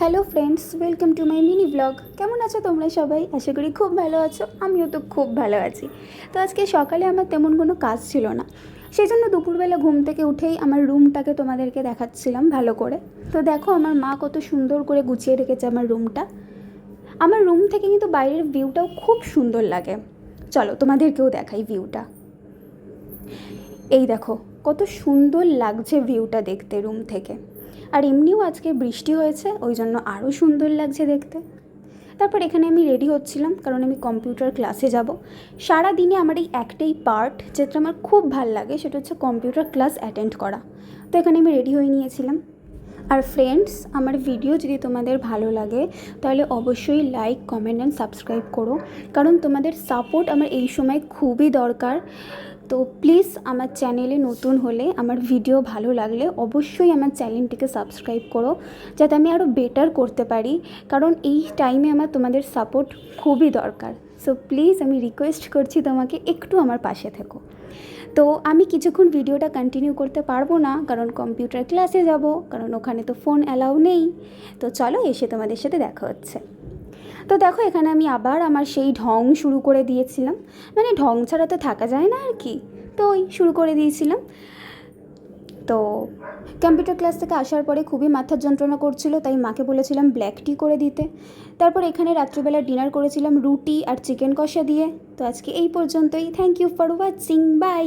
Hello friends welcome to my mini blog কেমন আছো তোমরা সবাই? আশা করি খুব ভালো আছো, আমিও তো খুব ভালো আছি। তো আজকে সকালে আমার তেমন কোনো কাজ ছিল না। সেই জন্য দুপুরবেলা ঘুম থেকে উঠেই আমার রুমটাকে তোমাদেরকে দেখাচ্ছিলাম ভালো করে। তো দেখো আমার মা কত সুন্দর করে গুছিয়ে রেখেছে আমার রুমটা। আমার রুম থেকে কিন্তু বাইরের ভিউটাও খুব সুন্দর লাগে। চলো তোমাদেরকেও দেখাই ভিউটা। এই দেখো, কত সুন্দর লাগছে ভিউটা দেখতে রুম থেকে। আর এমনিও আজকে বৃষ্টি হয়েছে, ওই জন্য আরও সুন্দর লাগছে দেখতে। তারপর এখানে আমি রেডি হচ্ছিলাম, কারণ আমি কম্পিউটার ক্লাসে যাব। সারা দিনে আমার এই একটাই পার্ট যেটা আমার খুব ভালো লাগে, সেটা হচ্ছে কম্পিউটার ক্লাস অ্যাটেন্ড করা। তো এখানে আমি রেডি হয়ে নিয়েছিলাম। আর ফ্রেন্ডস আমার ভিডিও যদি তোমাদের ভালো লাগে, তাহলে অবশ্যই লাইক কমেন্ট অ্যান্ড সাবস্ক্রাইব করো। কারণ তোমাদের সাপোর্ট আমার এই সময় খুবই দরকার। তো প্লিজ আমার চ্যানেলে নতুন হলে আমার ভিডিও ভালো লাগলে অবশ্যই আমার চ্যানেলটিকে সাবস্ক্রাইব করো, যাতে আমি আরও বেটার করতে পারি। কারণ এই টাইমে আমার তোমাদের সাপোর্ট খুবই দরকার। সো প্লিজ আমি রিকোয়েস্ট করছি তোমাকে একটু আমার পাশে থেকো। তো আমি কিছুক্ষণ ভিডিওটা কন্টিনিউ করতে পারব না, কারণ কম্পিউটার ক্লাসে যাব, কারণ ওখানে তো ফোন অ্যালাউ নেই। তো চলো এসে তোমাদের সাথে দেখা হচ্ছে। তো দেখো, এখানে আমি আবার আমার সেই ঢং শুরু করে দিয়েছিলাম। মানে ঢং ছাড়া তো থাকা যায় না আর কি। তো ওই শুরু করে দিয়েছিলাম। তো কম্পিউটার ক্লাস থেকে আসার পরে খুবই মাথার যন্ত্রণা করছিল, তাই মাকে বলেছিলাম ব্ল্যাক টি করে দিতে। তারপর এখানে রাত্রিবেলা ডিনার করেছিলাম রুটি আর চিকেন কষা দিয়ে। তো আজকে এই পর্যন্তই। Thank you for watching bye